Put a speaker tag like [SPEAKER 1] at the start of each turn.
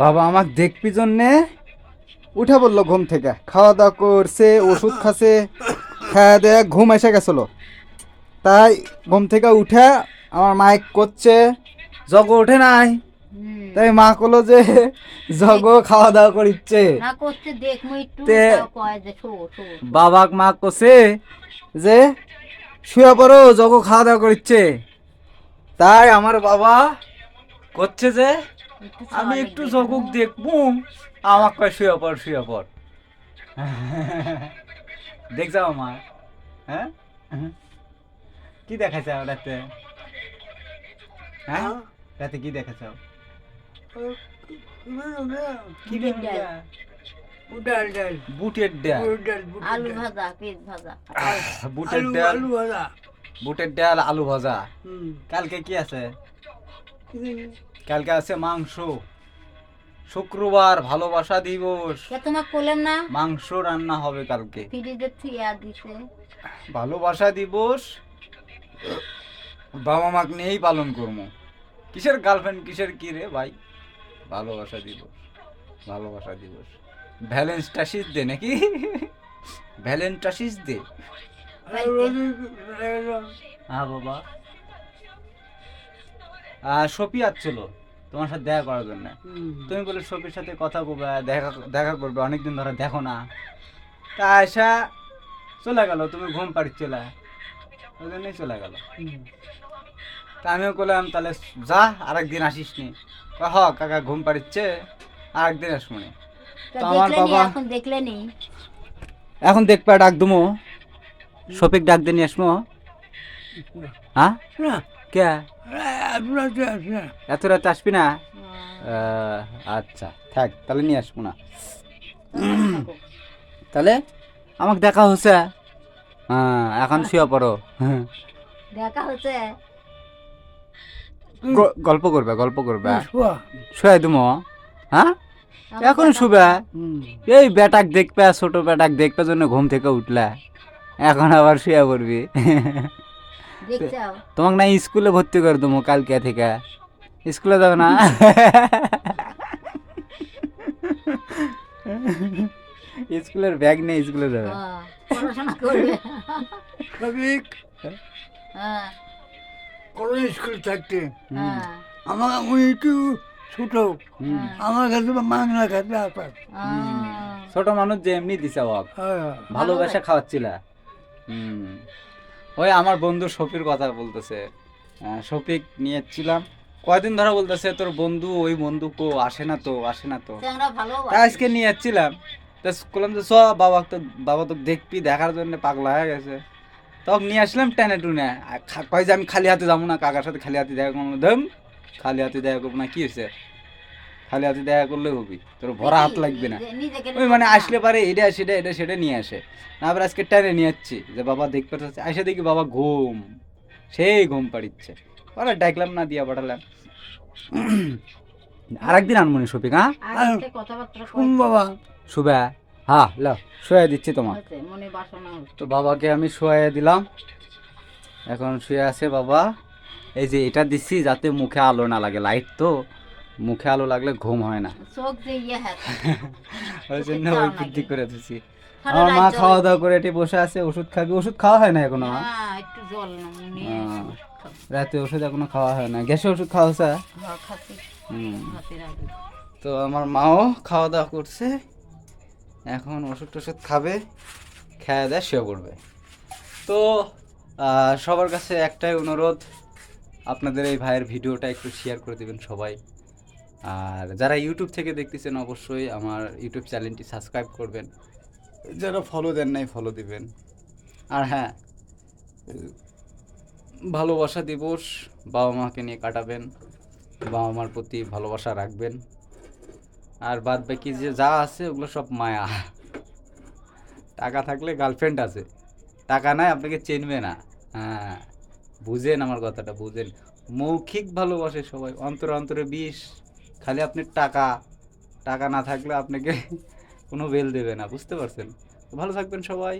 [SPEAKER 1] বাবা আমাকে দেখবি জন্যে? উঠে বলল ঘুম থেকে। খাওয়া দাওয়া করছে ওষুধ খাচ্ছে খাওয়া দেয়া ঘুম এসে গেছিল। তাই ঘুম থেকে উঠে আমার মাইক করছে জগ ওঠে নাই। তাই মা কলো যে জগ খাওয়া দাওয়া করিচ্ছে। বাবাক মা কছে যে শুয়ে পড়ো জগ খাওয়া দাওয়া করিচ্ছে। তাই আমার বাবা করছে যে আমি একটু
[SPEAKER 2] দেখব।
[SPEAKER 1] জগুক দেখব আমার কয় শুয়ে পড় শুয়ে পড়। দেখছ আমার হ্যাঁ? কি দেখাচ্ছে রাতে? হ্যাঁ? রাতে কি দেখাচ্ছ কি
[SPEAKER 2] ডাল।
[SPEAKER 1] বুটের ডাল।
[SPEAKER 2] আলু ভাজা পেঁয়াজ ভাজা।
[SPEAKER 1] বুটের ডাল। বুটের ডাল আলু ভাজা। কালকে কি আছে? কালকে আছে মাংস। শুক্রবার ভালোবাসা দিবস।
[SPEAKER 2] তোমাকে বললাম না
[SPEAKER 1] মাংস রান্না হবে কালকে।
[SPEAKER 2] ফ্রিজের থেকে আর দিছে
[SPEAKER 1] ভালোবাসা দিবস। বাবা মাকে নিয়েই পালন করব। কিসের গার্লফ্রেন্ড কিসের কি রে ভাই? ভালোবাসা দিবস ভালোবাসা দিবস। ভ্যালেন্টাসিস দে নাকি? ভ্যালেন্টাসিস দে হ্যাঁ বাবা। আর সফি আসছিল। তোমার সাথে দেখা করার জন্য। তুমি বলে সফির সাথে কথা বলবে দেখা দেখা করবে অনেকদিন ধরে দেখো না। তা আয়সা চলে গেল তুমি ঘুম পাড়ি চলে ওই জন্যই চলে গেল। তা আমিও করলাম তাহলে যা আরেকদিন আসিস নি হ কাকা ঘুম পাড়িচ্ছে আরেকদিন আসব নি
[SPEAKER 2] তো
[SPEAKER 1] আমার বাবা-
[SPEAKER 2] এখন দেখলেনি?
[SPEAKER 1] এখন দেখবে ডাক দুমো। শফিক ডাক দিয়ে নিয়ে আসমো হ্যাঁ? কে? এত রাতে আসবি না? আচ্ছা থাক তাহলে নিয়ে আসব না। তাহলে আমাকে দেখা হচ্ছে। হ্যাঁ এখন শুয়ে পড়ো। হ্যাঁ।
[SPEAKER 2] দেখা হচ্ছে?
[SPEAKER 1] গল্প করবে গল্প করবে। শুয়ে। দুমো হ্যাঁ? এখন শুবে? এই বেটাক দেখবে ছোট বেটাক দেখবে জন্য ঘুম থেকে উঠলা। এখন আবার শুয়ে পড়বি। তোমাকে না স্কুলে ভর্তি করে দেবো কালকে থেকে। স্কুলে যাবে না? স্কুলের ব্যাগ নেই স্কুলে যাবে।
[SPEAKER 2] হ্যাঁ, পড়াশোনা করবে। হ্যাঁ।
[SPEAKER 3] কলেজ স্কুল থাকতে।
[SPEAKER 2] হ্যাঁ।
[SPEAKER 3] আমার আমি একটু ছোট। আমার কাছে মাংনা খেতে আসা
[SPEAKER 2] আহ,
[SPEAKER 1] ছোট মানুষ যে এমনি দিছে
[SPEAKER 3] হ্যাঁ।
[SPEAKER 1] ভালোবাসা খাওয়াচ্ছিল। হুম। ওই আমার বন্ধু শফির কথা বলতেছে। শফিক নিয়ে এসেছিলাম কয়দিন ধরে বলতেছে তোর বন্ধু ওই বন্ধু কো আসে না তো আসে না তো। তা আজকে নিয়ে যাচ্ছিলাম তা বললাম যে চ বাবা তো বাবা তো দেখবি দেখার জন্য পাগলা হয়ে গেছে। তখন নিয়ে আসলাম টেনে টুনে। কয় যে আমি খালি হাতে যাব না কাকার সাথে খালি হাতে দেখা করব ধম খালি হাতে দেখা করব না কি হয়েছে? খালি হাতে দেখা করলে হবি। তোর ভরা হাত লাগবে না। ওই মানে আসলে পারে এটা সেটা এটা সেটা নিয়ে আসে। না আবার আজকে টেনে নিয়ে যাচ্ছি যে বাবা দেখতে পাচ্ছে আসে দেখি বাবা ঘুম সেই ঘুম পাড়িচ্ছে। ওরা ডাকলাম না দিয়া পাঠালাম। আরেকদিন আনমনি শফিক হ্যাঁ?
[SPEAKER 2] আর
[SPEAKER 3] শুন বাবা
[SPEAKER 1] শুভা হ্যাঁ ল শুয়ে দিচ্ছি তোমার। তো বাবাকে আমি শুয়ে দিলাম। এখন শুয়ে আছে বাবা। এই যে এটা দিচ্ছি যাতে মুখে আলো না লাগে লাইট তো। মুখে আলো লাগলে ঘুম হয় না।
[SPEAKER 2] ইয়ে
[SPEAKER 1] ওই জন্য ওই? বুদ্ধি করে দিচ্ছি আমার মা খাওয়া দাওয়া করে এটি বসে আছে ওষুধ খাবি। ওষুধ খাওয়া হয় না এখনও মা? রাতে ওষুধ এখনও খাওয়া হয় না। গ্যাসে ওষুধ খাওয়া হচ্ছে
[SPEAKER 2] হ্যাঁ
[SPEAKER 1] তো আমার মাও খাওয়া দাওয়া করছে। এখন ওষুধ টষুধ খাবে খেয়ে দেয় শুয়ে পড়বে। তো সবার কাছে একটাই অনুরোধ। আপনাদের এই ভাইয়ের ভিডিওটা একটু শেয়ার করে দেবেন সবাই। আর যারা ইউটিউব থেকে দেখতেছেন, অবশ্যই আমার ইউটিউব চ্যানেলটি সাবস্ক্রাইব করবেন। যারা ফলো দেন নাই ফলো দিবেন। আর হ্যাঁ ভালোবাসা দিবস বাবা মাকে নিয়ে কাটাবেন, বাবা মার প্রতি ভালোবাসা রাখবেন। আর বাদ বাকি যে যা আছে, ওগুলো সব মায়া। টাকা থাকলে গার্লফ্রেন্ড আছে। টাকা নাই, আপনাকে চেনবে না। হ্যাঁ বুঝেন আমার কথাটা, বুঝেন। মৌখিক ভালোবাসে সবাই, অন্তরে অন্তরে বিষ। খালি আপনি টাকা টাকা না থাকলে আপনাকে কোনো বেল দেবে না, বুঝতে পারছেন? ভালো থাকবেন সবাই।